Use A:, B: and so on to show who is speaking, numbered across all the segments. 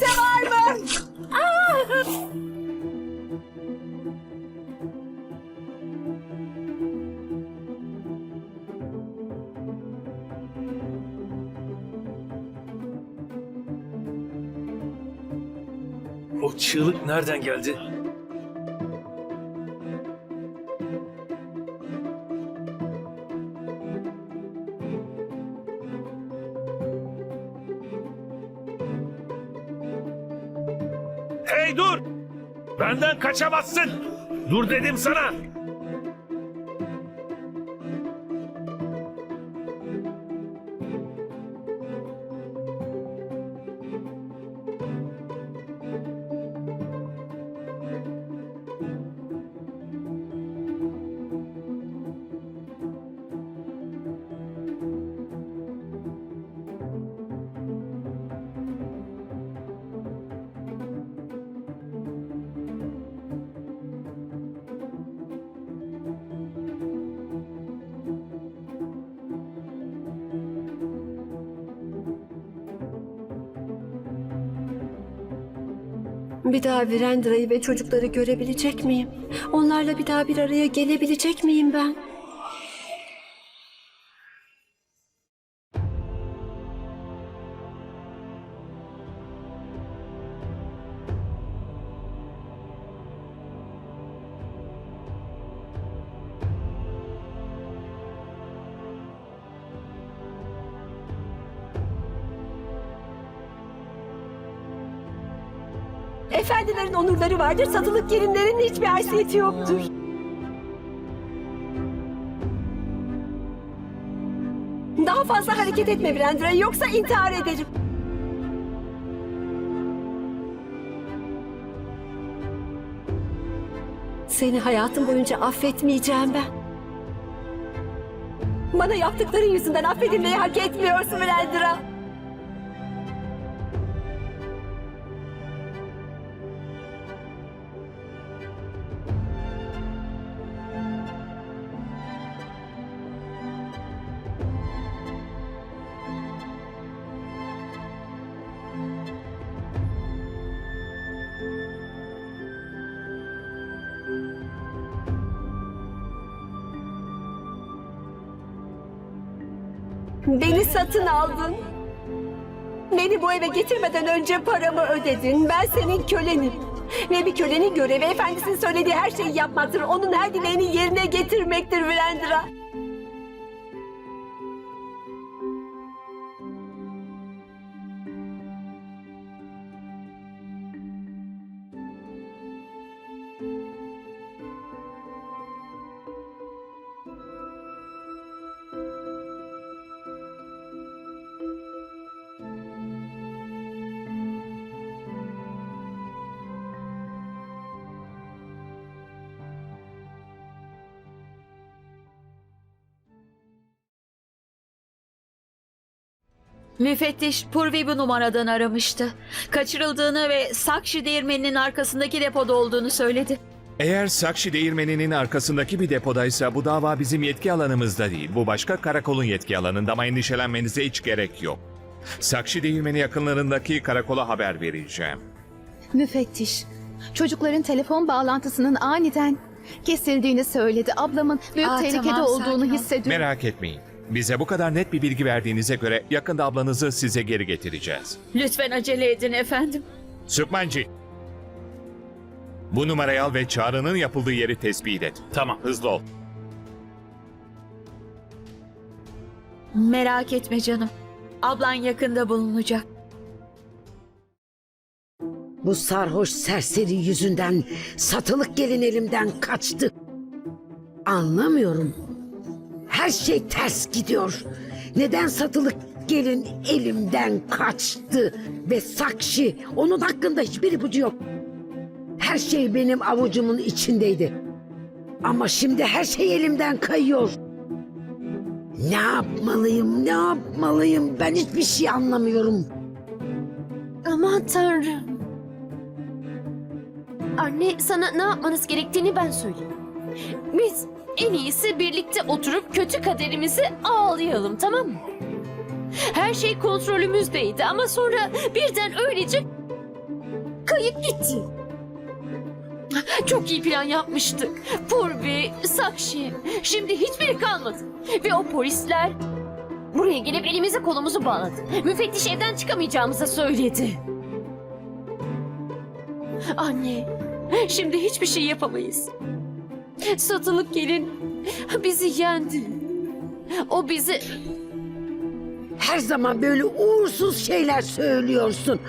A: Kimse var mı?
B: O çığlık nereden geldi? Dur! Benden kaçamazsın! Dur dedim sana!
A: Bir daha Virendra'yı ve çocukları görebilecek miyim? Onlarla bir daha bir araya gelebilecek miyim ben? Onurları vardır, satılık gelinlerin hiçbir haysiyeti yoktur. Daha fazla hareket etme Brandra, yoksa intihar ederim. Seni hayatım boyunca affetmeyeceğim ben. Bana yaptıkların yüzünden affedilmeyi hak etmiyorsun Brandra. Beni satın aldın. Beni bu eve getirmeden önce paramı ödedin. Ben senin kölenim. Ve bir kölenin görevi efendisinin söylediği her şeyi yapmaktır. Onun her dileğini yerine getirmektir Virendra.
C: Müfettiş Purvi bu numaradan aramıştı. Kaçırıldığını ve Sakşi değirmeninin arkasındaki depoda olduğunu söyledi.
D: Eğer Sakşi değirmeninin arkasındaki bir depodaysa bu dava bizim yetki alanımızda değil. Bu başka karakolun yetki alanında ama endişelenmenize hiç gerek yok. Sakşi değirmeni yakınlarındaki karakola haber vereceğim.
E: Müfettiş, çocukların telefon bağlantısının aniden kesildiğini söyledi. Ablamın büyük
C: Aa,
E: tehlikede
C: tamam,
E: olduğunu
C: ol.
E: hissediyorum.
D: Merak etmeyin. Bize bu kadar net bir bilgi verdiğinize göre yakında ablanızı size geri getireceğiz.
C: Lütfen acele edin efendim.
D: Sükmancı. Bu numarayı al ve çağrının yapıldığı yeri tespit et.
B: Tamam.
D: Hızlı ol.
C: Merak etme canım. Ablan yakında bulunacak.
F: Bu sarhoş serseri yüzünden satılık gelin elimden kaçtı. Anlamıyorum. Her şey ters gidiyor. Neden satılık gelin elimden kaçtı ve Sakşi onun hakkında hiçbir ipucu yok. Her şey benim avucumun içindeydi. Ama şimdi her şey elimden kayıyor. Ne yapmalıyım, ne yapmalıyım? Ben hiçbir şey anlamıyorum.
G: Aman tanrım. Anne sana ne yapmanız gerektiğini ben söyleyeyim. Biz en iyisi birlikte oturup kötü kaderimizi ağlayalım tamam mı? Her şey kontrolümüzdeydi ama sonra birden öylece kayıp gitti. Çok iyi plan yapmıştık. Purvi, Sakşi, şimdi hiçbiri kalmadı. Ve o polisler buraya gelip elimizi kolumuzu bağladı. Müfettiş evden çıkamayacağımızı söyledi. Anne, şimdi hiçbir şey yapamayız. Satılık gelin bizi yendi. O bizi
F: Her zaman böyle uğursuz şeyler söylüyorsun.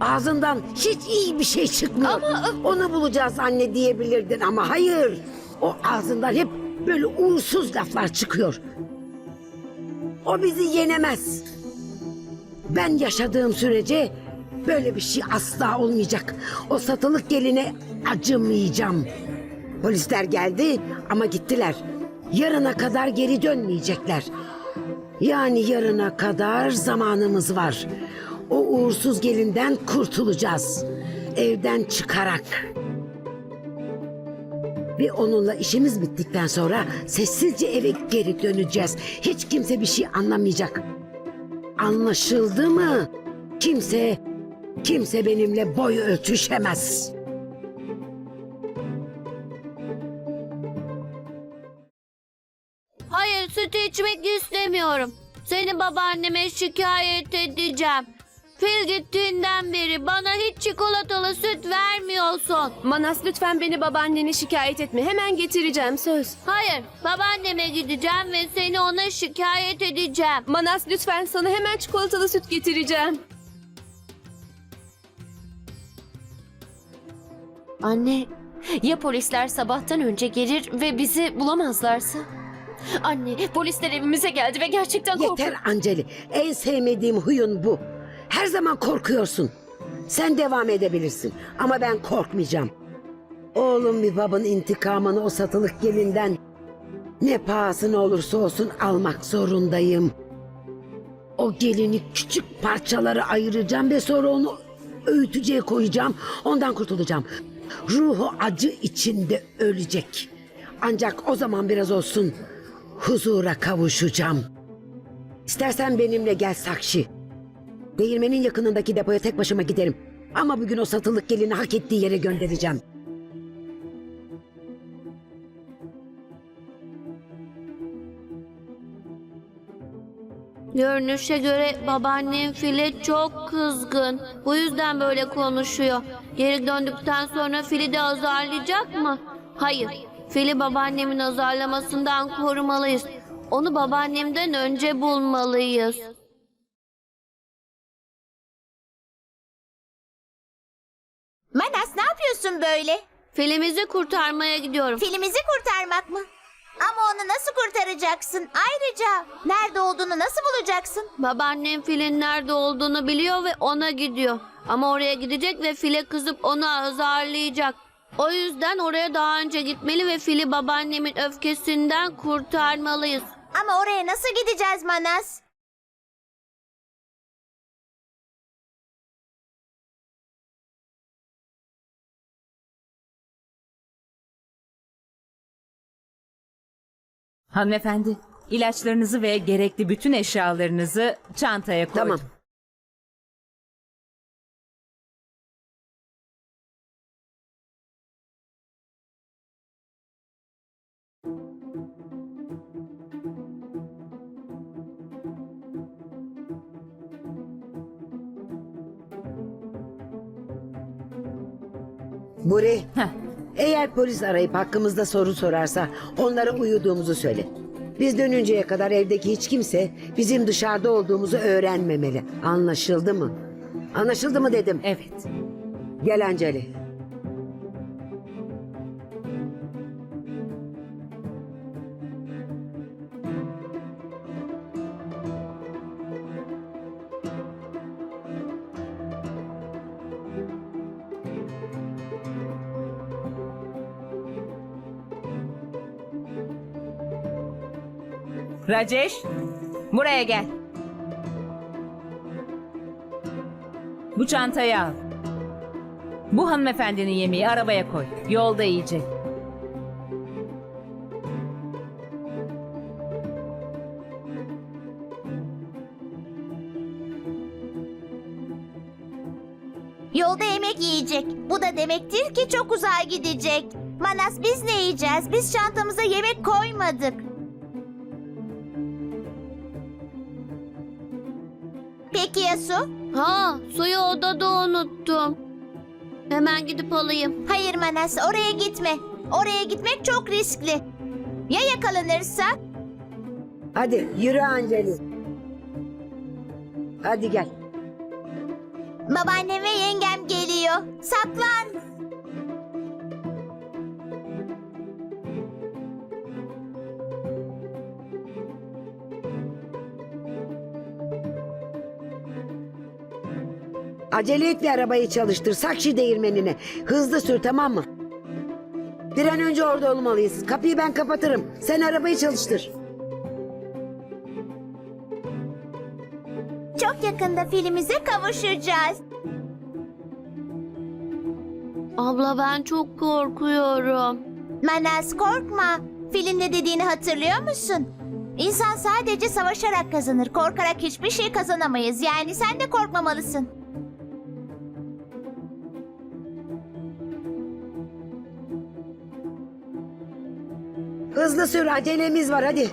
F: Ağzından hiç iyi bir şey çıkmıyor. Onu bulacağız anne diyebilirdin ama hayır. O ağzından hep böyle uğursuz laflar çıkıyor. O bizi yenemez. Ben yaşadığım sürece böyle bir şey asla olmayacak. O satılık geline acımayacağım. Polisler geldi ama gittiler. Yarına kadar geri dönmeyecekler. Yani yarına kadar zamanımız var. O uğursuz gelinden kurtulacağız. Evden çıkarak. Ve onunla işimiz bittikten sonra sessizce eve geri döneceğiz. Hiç kimse bir şey anlamayacak. Anlaşıldı mı? Kimse, kimse benimle boy ölçüşemez.
H: İçmek istemiyorum. Seni babaanneme şikayet edeceğim. Fil gittiğinden beri bana hiç çikolatalı süt vermiyorsun.
G: Manas lütfen beni babaannene şikayet etme. Hemen getireceğim söz.
H: Hayır, babaanneme gideceğim ve seni ona şikayet edeceğim.
G: Manas lütfen sana hemen çikolatalı süt getireceğim. Anne, ya polisler sabahtan önce gelir ve bizi bulamazlarsa? Anne, polisler evimize geldi ve gerçekten korktum.
F: Yeter Anceli. En sevmediğim huyun bu. Her zaman korkuyorsun. Sen devam edebilirsin ama ben korkmayacağım. Oğlum bir babanın intikamını o satılık gelinden ne pahasına olursa olsun almak zorundayım. O gelini küçük parçalara ayıracağım ve sonra onu öğütücüye koyacağım. Ondan kurtulacağım. Ruhu acı içinde ölecek. Ancak o zaman biraz olsun huzura kavuşacağım. İstersen benimle gel Sakşi. Değirmenin yakınındaki depoya tek başıma giderim. Ama bugün o satılık gelini hak ettiği yere göndereceğim.
H: Görünüşe göre babaannem Fil'e çok kızgın. Bu yüzden böyle konuşuyor. Geri döndükten sonra Fil'i de azarlayacak mı? Hayır. Fil'i babaannemin azarlamasından korumalıyız. Onu babaannemden önce bulmalıyız.
I: Manas ne yapıyorsun böyle?
H: Filimizi kurtarmaya gidiyorum.
I: Filimizi kurtarmak mı? Ama onu nasıl kurtaracaksın? Ayrıca nerede olduğunu nasıl bulacaksın?
H: Babaannem Fil'in nerede olduğunu biliyor ve ona gidiyor. Ama oraya gidecek ve Fil'e kızıp onu azarlayacak. O yüzden oraya daha önce gitmeli ve Fil'i babaannemin öfkesinden kurtarmalıyız.
I: Ama oraya nasıl gideceğiz Manas?
J: Hanımefendi, ilaçlarınızı ve gerekli bütün eşyalarınızı çantaya koydum.
F: Tamam.
J: Heh.
F: eğer polis arayıp hakkımızda soru sorarsa onlara uyuduğumuzu söyle. Biz dönünceye kadar evdeki hiç kimse bizim dışarıda olduğumuzu öğrenmemeli. Anlaşıldı mı? Anlaşıldı mı dedim.
J: Evet.
F: Gel Anceli.
J: Rajesh, buraya gel. Bu çantayı al. Bu hanımefendinin yemeği arabaya koy. Yolda yiyecek.
I: Yolda yemek yiyecek. Bu da demektir ki çok uzağa gidecek. Manas biz ne yiyeceğiz? Biz çantamıza yemek koymadık. Ya su?
H: Ha, suyu odada unuttum. Hemen gidip alayım.
I: Hayır Manas oraya gitme. Oraya gitmek çok riskli. Ya yakalanırsak?
F: Hadi yürü Anceli. Hadi gel.
I: Babaannem ve yengem geliyor. Saklan.
F: Acele et ve arabayı çalıştır. Sakşi değirmenine. Hızlı sür tamam mı? Bir an önce orada olmalıyız. Kapıyı ben kapatırım. Sen arabayı çalıştır.
I: Çok yakında filimize kavuşacağız.
H: Abla ben çok korkuyorum.
I: Manas korkma. Filmde dediğini hatırlıyor musun? İnsan sadece savaşarak kazanır. Korkarak hiçbir şey kazanamayız. Yani sen de korkmamalısın.
F: Hızlı sür. Acelemiz var hadi.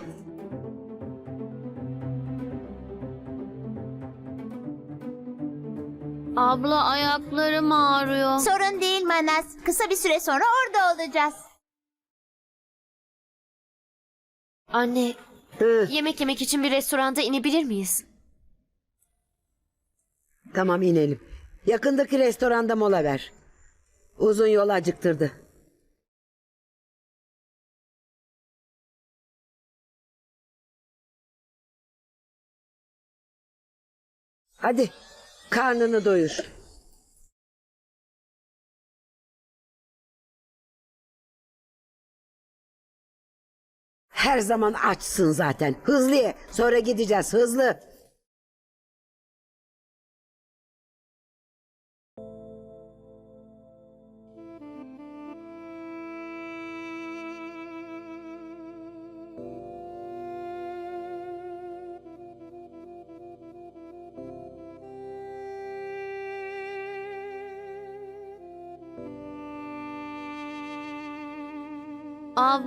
H: Abla ayaklarım ağrıyor.
I: Sorun değil Manas. Kısa bir süre sonra orada olacağız.
G: Anne,
F: Hı,
G: yemek yemek için bir restoranda inebilir miyiz?
F: tamam inelim. Yakındaki restoranda mola ver. Uzun yol acıktırdı. Hadi karnını doyur. Her zaman açsın zaten. Hızlı ye. Sonra gideceğiz. Hızlı.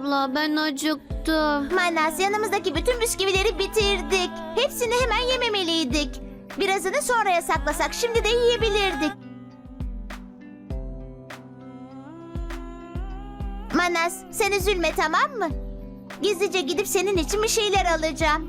H: Abla ben acıktım.
I: Manas yanımızdaki bütün bisküvileri bitirdik. Hepsini hemen yememeliydik. Birazını sonraya saklasak şimdi de yiyebilirdik. Manas sen üzülme tamam mı? Gizlice gidip senin için bir şeyler alacağım.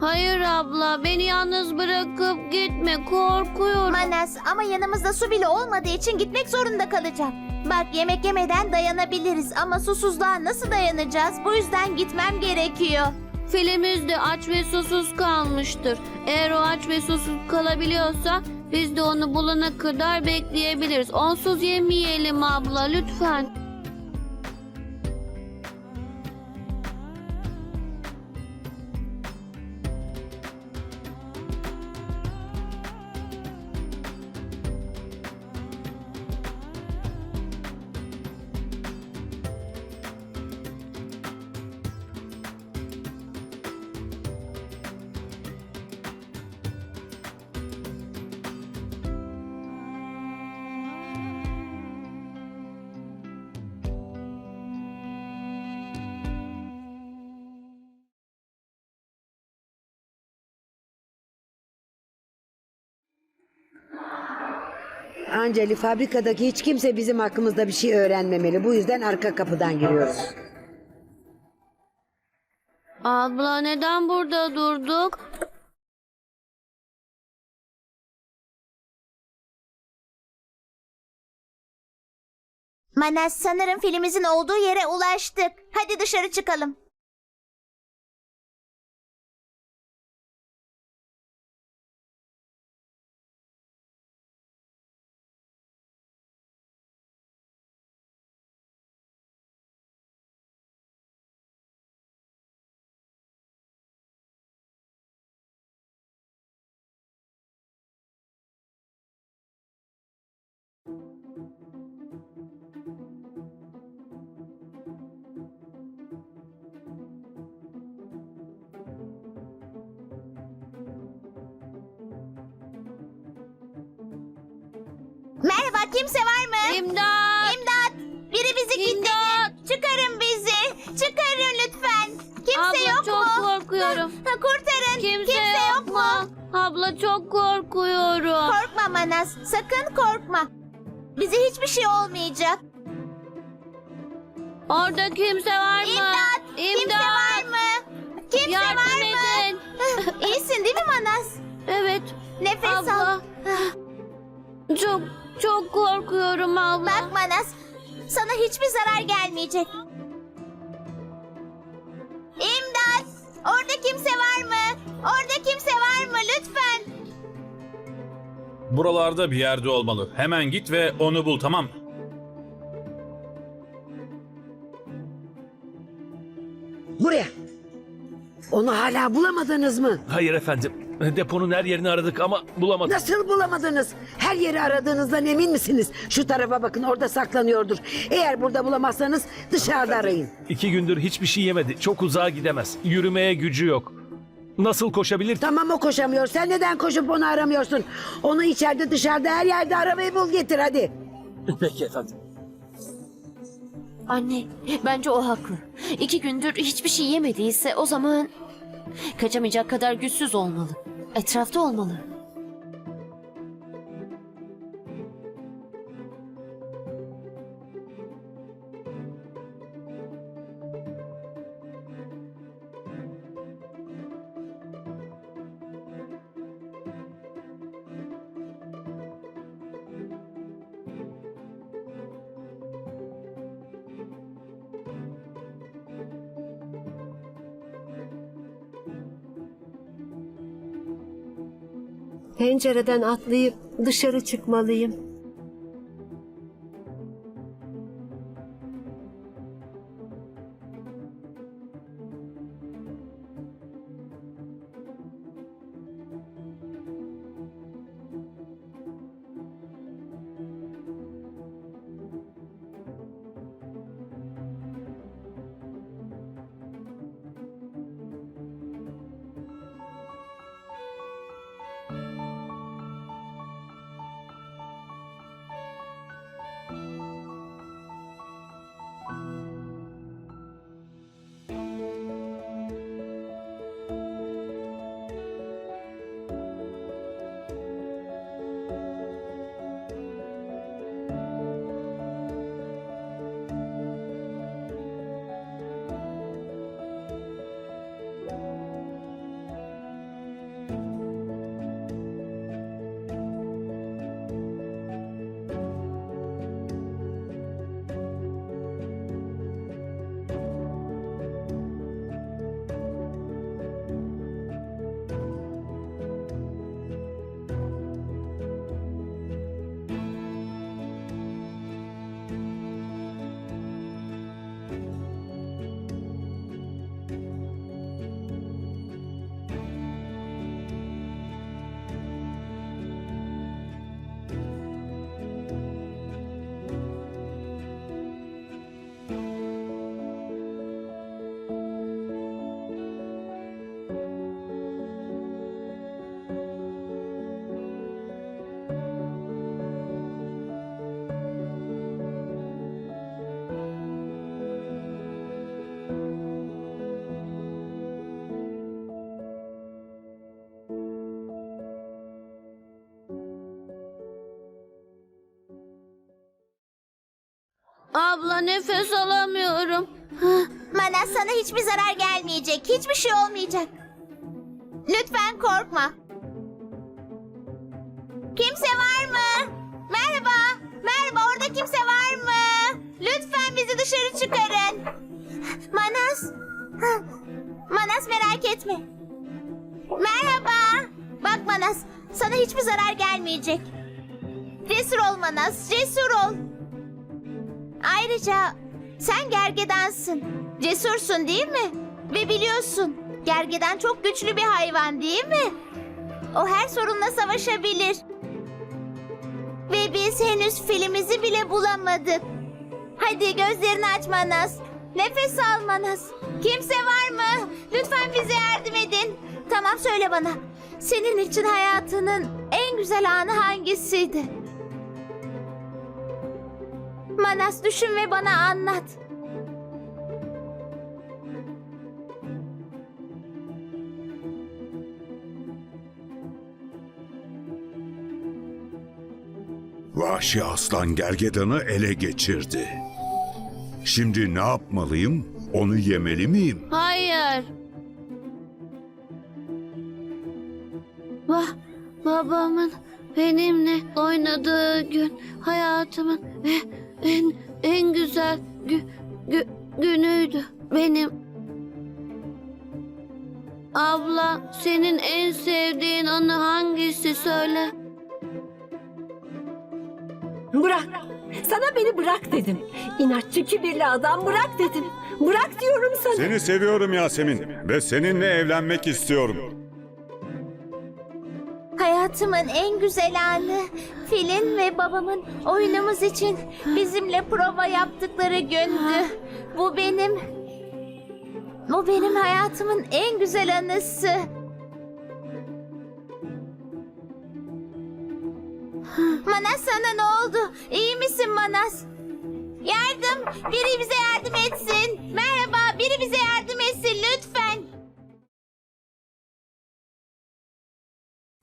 H: Hayır abla beni yalnız bırakıp gitme korkuyorum.
I: Manas ama yanımızda su bile olmadığı için gitmek zorunda kalacağım. Bak yemek yemeden dayanabiliriz ama susuzluğa nasıl dayanacağız? Bu yüzden gitmem gerekiyor.
H: Filimiz de aç ve susuz kalmıştır. Eğer o aç ve susuz kalabiliyorsa biz de onu bulana kadar bekleyebiliriz. Onsuz yemeyelim abla lütfen.
F: Anceli fabrikadaki hiç kimse bizim hakkımızda bir şey öğrenmemeli. Bu yüzden arka kapıdan giriyoruz.
H: Abla neden burada durduk?
I: Manas sanırım filmimizin olduğu yere ulaştık. Hadi dışarı çıkalım. Kimse var mı?
H: İmdat!
I: İmdat! Biri bizi kilitledi. Çıkarın bizi. Çıkarın lütfen. Kimse
H: Abla
I: yok
H: çok
I: mu?
H: korkuyorum.
I: Ha, kurtarın.
H: Kimse,
I: yok mu?
H: Abla çok korkuyorum.
I: Korkma Manas. Sakın korkma. Bize hiçbir şey olmayacak.
H: Orada kimse var mı?
I: İmdat! Kimse var mı? Kimse
H: Yardım
I: var mı?
H: edin.
I: İyisin değil mi Manas?
H: Evet.
I: Nefes al.
H: Abla. Çok çok korkuyorum abla.
I: Bak Manas. Sana hiçbir zarar gelmeyecek. İmdat! Orada kimse var mı? Orada kimse var mı? Lütfen.
K: Buralarda bir yerde olmalı. Hemen git ve onu bul tamam mı?
F: Buraya. Onu hala bulamadınız mı?
B: Hayır efendim. Deponun her yerini aradık ama bulamadık.
F: Nasıl bulamadınız? Her yeri aradığınızdan emin misiniz? Şu tarafa bakın orada saklanıyordur. Eğer burada bulamazsanız dışarıda arayın.
B: İki gündür hiçbir şey yemedi. Çok uzağa gidemez. Yürümeye gücü yok. Nasıl koşabilir?
F: Tamam o koşamıyor. Sen neden koşup onu aramıyorsun? Onu içeride dışarıda her yerde arabayı bul getir hadi.
B: Peki efendim.
G: Anne, bence o haklı. İki gündür hiçbir şey yemediyse o zaman kaçamayacak kadar güçsüz olmalı. Etrafta olmalı.
A: Pencereden atlayıp dışarı çıkmalıyım.
H: Abla nefes alamıyorum.
I: Manas sana hiçbir zarar gelmeyecek. Hiçbir şey olmayacak. Lütfen korkma. Kimse var mı? Merhaba. Merhaba orada kimse var mı? Lütfen bizi dışarı çıkarın. Manas. Manas merak etme. Merhaba. Bak Manas sana hiçbir zarar gelmeyecek. Cesur ol Manas. Cesur ol. Ayrıca sen gergedansın. Cesursun değil mi? Ve biliyorsun gergedan çok güçlü bir hayvan değil mi? O her sorunla savaşabilir. Ve biz henüz filimizi bile bulamadık. Hadi gözlerini aç. Nefes al. Kimse var mı? Lütfen bize yardım edin. Tamam söyle bana. Senin için hayatının en güzel anı hangisiydi? Manas düşün ve bana anlat.
L: Vahşi aslan gergedanı ele geçirdi. Şimdi ne yapmalıyım? Onu yemeli miyim?
H: Hayır. Vah, babamın benimle oynadığı gün hayatımın en en, en güzel gü, gü- günüydü benim. Abla, senin en sevdiğin anı hangisi söyle?
A: Bırak. Sana beni bırak dedim. İnatçı kibirli adam bırak dedim. Bırak diyorum sana.
L: Seni seviyorum Yasemin ve seninle evlenmek istiyorum.
I: Hayatımın en güzel anı Fil'in ve babamın oyunumuz için bizimle prova yaptıkları gündü. Bu benim bu benim hayatımın en güzel anısı. Manas sana ne oldu? İyi misin Manas? Yardım! Biri bize yardım etsin. Merhaba, biri bize yardım etsin lütfen.